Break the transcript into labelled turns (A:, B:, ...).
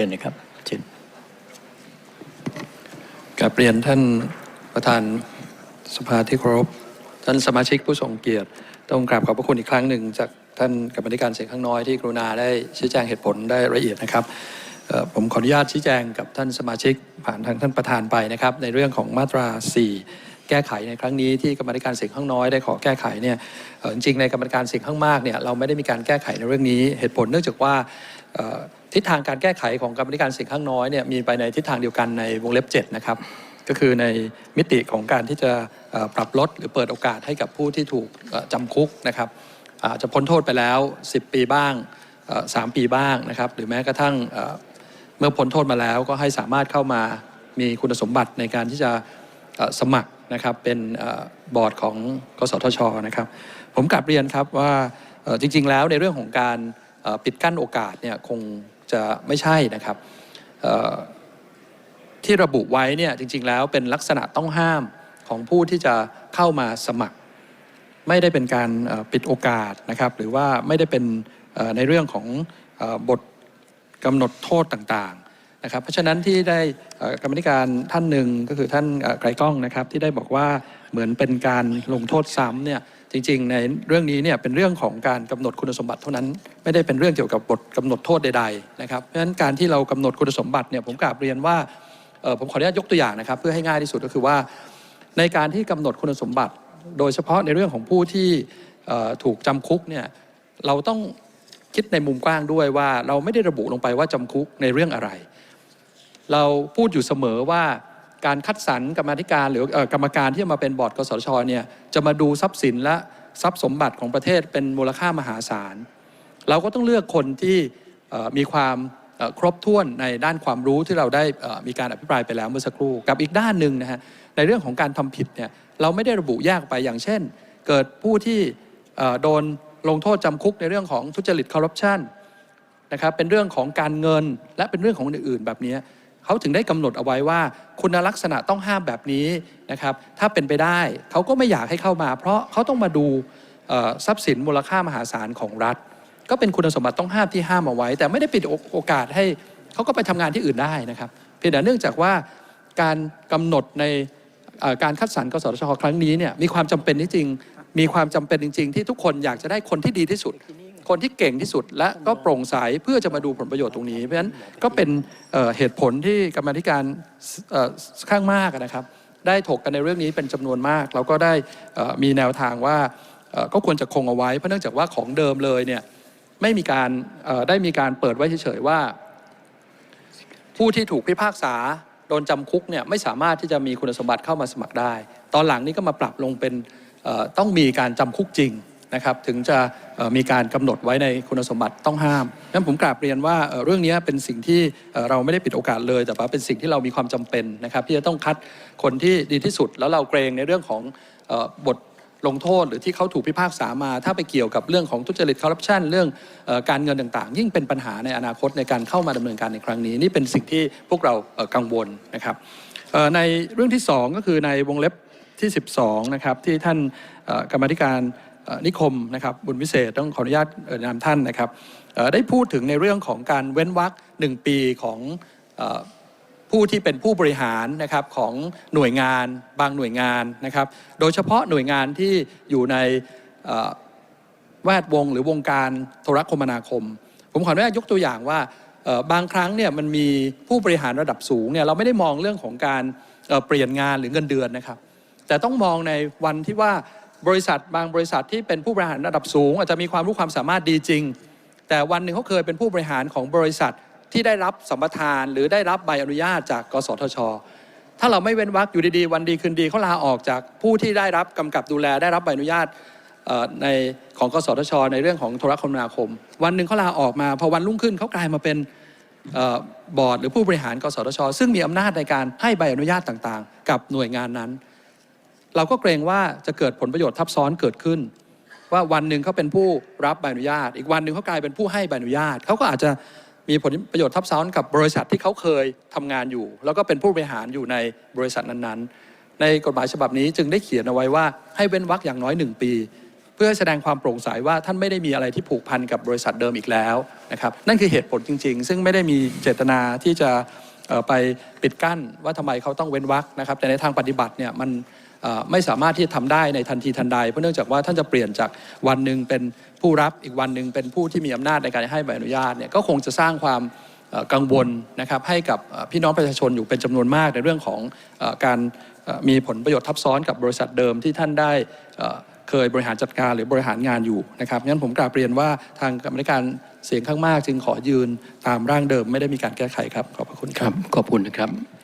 A: ชิญนะครับเชิญ
B: กับเรียนท่านประธานสภาที่เคารพ ท่านสมาชิกผู้ทรงเกียรติ ต้องกราบขอบพระคุณอีกครั้งหนึ่ง จากท่านกรรมธิการเสียงข้างน้อยที่กรุณาได้ชี้แจงเหตุผลได้ละเอียดนะครับ ผมขออนุญาตชี้แจงกับท่านสมาชิกผ่านทางท่านประธานไปนะครับ ในเรื่องของมาตรา 4 แก้ไขในครั้งนี้ที่กรรมธิการเสียงข้างน้อยได้ขอแก้ไขเนี่ยจริงๆในกรรมธิการเสียงข้างมากเนี่ยเราไม่ได้มีการแก้ไขในเรื่องนี้เหตุผลเนื่องจากว่า ทิศทางการแก้ไขของกรรมธิการเสียงข้างน้อยเนี่ยมีไปในทิศทางเดียวกันในวงเล็บ7นะครับก็คือในมิติของการที่จะปรับลดหรือเปิดโอกาสให้กับผู้ที่ถูกจำคุกนะครับอาจจะพ้นโทษไปแล้ว 10 ปีบ้าง 3 ปีบ้างนะครับหรือแม้กระทั่งเมื่อพ้นโทษมาแล้วก็ให้สามารถเข้ามามีคุณสมบัติในการที่จะสมัครนะครับเป็นบอร์ดของกสทชนะครับผมกลับเรียนครับว่าจริงๆแล้วในเรื่องของการ ปิดกั้นโอกาสเนี่ยคงจะไม่ใช่นะครับที่ระบุไว้เนี่ยจริง ๆ แล้วเป็นลักษณะต้องห้ามของผู้ที่จะเข้ามาสมัคร ไม่ได้เป็นการปิดโอกาสนะครับหรือว่าไม่ได้เป็นในเรื่องของบทกำหนดโทษต่างๆนะครับเพราะฉะนั้นที่ได้กรรมธิการท่านหนึ่งก็คือท่านไกรก้องนะครับที่ได้บอกว่าเหมือนเป็นการลงโทษซ้ำเนี่ย จริงๆ ในเรื่องนี้เนี่ยเป็นเรื่องของการกำหนดคุณสมบัติเท่านั้น ไม่ได้เป็นเรื่องเกี่ยวกับบทกำหนดโทษใดๆนะครับเพราะฉะนั้นการที่เรากำหนดคุณสมบัติเนี่ยผมกราบเรียนว่าผมขออนุญาตยกตัวอย่างนะครับ เพื่อให้ง่ายที่สุดก็คือว่า ในการที่กำหนดคุณสมบัติ โดยเฉพาะในเรื่องของผู้ที่ถูกจำคุกเนี่ยเราต้องคิดในมุมกว้างด้วยว่า เราไม่ได้ระบุลงไปว่าจำคุกในเรื่องอะไร เราพูดอยู่เสมอว่า การคัดสรรกรรมธิการหรือกรรมการที่จะมาเป็นบอร์ดกสชเนี่ยจะมาดูทรัพย์สินและทรัพย์สมบัติของประเทศเป็นมูลค่ามหาศาล เราก็ต้องเลือกคนที่มีความครบถ้วนในด้านความรู้ที่เราได้มีการอภิปรายไปแล้วเมื่อสักครู่กับอีกด้านหนึ่งนะฮะในเรื่องของการทำผิดเนี่ยเราไม่ได้ระบุแยกออกไปอย่างเช่น เกิดผู้ที่โดนลงโทษจำคุกในเรื่องของทุจริตคอร์รัปชันนะครับเป็นเรื่องของการเงินและเป็นเรื่องของอื่นๆแบบนี้ เขาถึงได้กำหนดเอาไว้ว่า คุณลักษณะต้องห้ามแบบนี้นะครับถ้าเป็นไปได้เขาก็ไม่อยากให้เข้ามา เพราะเขาต้องมาดูทรัพย์สินมูลค่ามหาศาลของรัฐ ก็เป็นคุณสมบัติต้องห้ามที่ห้ามเอาไว้ แต่ไม่ได้ปิดโอกาสให้เขาก็ไปทำงานที่อื่นได้นะครับเพียงแต่เนื่องจากว่าการกำหนดในการคัดสรรกสทชครั้งนี้เนี่ยมีความจำเป็นที่จริงมีความจำเป็นจริง ๆ ที่ทุกคนอยากจะได้คนที่ดีที่สุด คนที่เก่งที่สุดและก็โปร่งใสเพื่อจะมาดูผลประโยชน์ตรงนี้ เพราะฉะนั้นก็เป็นเหตุผลที่กรรมธิการข้างมากนะครับ ได้ถกกันในเรื่องนี้เป็นจำนวนมาก แล้วก็ได้มีแนวทางว่าก็ควรจะคงเอาไว้ เพราะเนื่องจากว่าของเดิมเลยเนี่ยไม่มีการได้มีการเปิดไว้เฉยๆว่า ผู้ที่ถูกพิพากษาโดนจำคุกเนี่ยไม่สามารถที่จะมีคุณสมบัติเข้ามาสมัครได้ ตอนหลังนี้ก็มาปรับลงเป็นต้องมีการจำคุกจริง นะครับถึงจะมีการกำหนดไว้ในคุณสมบัติต้องห้ามนั้นผมกราบเรียนว่าเรื่องนี้เป็นสิ่งที่เราไม่ได้ปิดโอกาสเลย แต่ว่าเป็นสิ่งที่เรามีความจำเป็นนะครับที่จะต้องคัดคนที่ดีที่สุด แล้วเราเกรงในเรื่องของบทลงโทษหรือที่เขาถูกพิพากษามา ถ้าไปเกี่ยวกับเรื่องของทุจริตคอร์รัปชันเรื่องอการเงินต่างๆ ยิ่งเป็นปัญหาในอนาคตในการเข้ามาดำเนินการในครั้งนี้ นี่เป็นสิ่งที่พวกเรากังวลนะครับในเรื่องที่ 2 ก็คือในวงเล็บที่ 12นะครับที่ท่านกรรมธิการ นิคมนะครับบุญวิเศษต้องขออนุญาตเอ่ยนามท่านนะครับได้พูดถึงในเรื่องของการเว้นวรรคหนึ่งปีของผู้ที่เป็นผู้บริหารนะครับของหน่วยงานบางหน่วยงานนะครับ โดยเฉพาะหน่วยงานที่อยู่ในแวดวงหรือวงการโทรคมนาคม ผมขออนุญาตยกตัวอย่างว่าบางครั้งเนี่ยมันมีผู้บริหารระดับสูงเนี่ยเราไม่ได้มองเรื่องของการเปลี่ยนงานหรือเงินเดือนนะครับ แต่ต้องมองในวันที่ว่า บริษัทบางบริษัทที่เป็นผู้บริหารระดับสูง อาจจะมีความรู้ความสามารถดีจริง แต่วันหนึ่งเขาเคยเป็นผู้บริหารของบริษัทที่ได้รับสัมปทาน หรือได้รับใบอนุญาตจาก กสทช ถ้าเราไม่เว้นวรรคอยู่ดีๆ วันดีคืนดีเขาลาออกจากผู้ที่ได้รับกำกับดูแลได้รับใบอนุญาตในของกสทช ในเรื่องของโทรคมนาคม วันหนึ่งเขาลาออกมาพอวันรุ่งขึ้นเขากลายมาเป็นบอร์ดหรือผู้บริหาร กสทช ซึ่งมีอำนาจในการให้ใบอนุญาตต่างๆ กับหน่วยงานนั้น เราก็เกรงว่าจะเกิดผลประโยชน์ทับซ้อนเกิดขึ้น ว่าวันหนึ่งเขาเป็นผู้รับใบอนุญาต อีกวันหนึ่งเขากลายเป็นผู้ให้ใบอนุญาตเขาก็อาจจะมีผลประโยชน์ทับซ้อนกับบริษัทที่เขาเคยทำงานอยู่ แล้วก็เป็นผู้บริหารอยู่ในบริษัทนั้นๆ ในกฎหมายฉบับนี้จึงได้เขียนเอาไว้ว่าให้เว้นวรรคอย่างน้อยหนึ่งปี เพื่อแสดงความโปร่งใสว่าท่านไม่ได้มีอะไรที่ผูกพันกับบริษัทเดิมอีกแล้วนะครับนั่นคือเหตุผลจริง ๆ ซึ่งไม่ได้มีเจตนาที่จะไปปิดกั้นว่าทำไมเขาต้องเว้นวรรคนะครับแต่ในทางปฏิบัติเนี่ยมัน ไม่สามารถที่จะทำได้ในทันทีทันใด เพราะเนื่องจากว่าท่านจะเปลี่ยนจากวันหนึ่งเป็นผู้รับอีกวันหนึ่งเป็นผู้ที่มีอำนาจในการให้ใบอนุญาตเนี่ยก็คงจะสร้างความกังวลนะครับให้กับพี่น้องประชาชนอยู่เป็นจำนวนมากในเรื่องของการมีผลประโยชน์ทับซ้อนกับบริษัทเดิมที่ท่านได้เคยบริหารจัดการหรือบริหารงานอยู่นะครับงั้นผมกราบเรียนว่าทางกรรมการเสียงข้างมาก จึงขอยืนตามร่างเดิมไม่ได้มีการแก้ไขครับขอบพระคุณค
A: รับ ขอบคุณนะครับ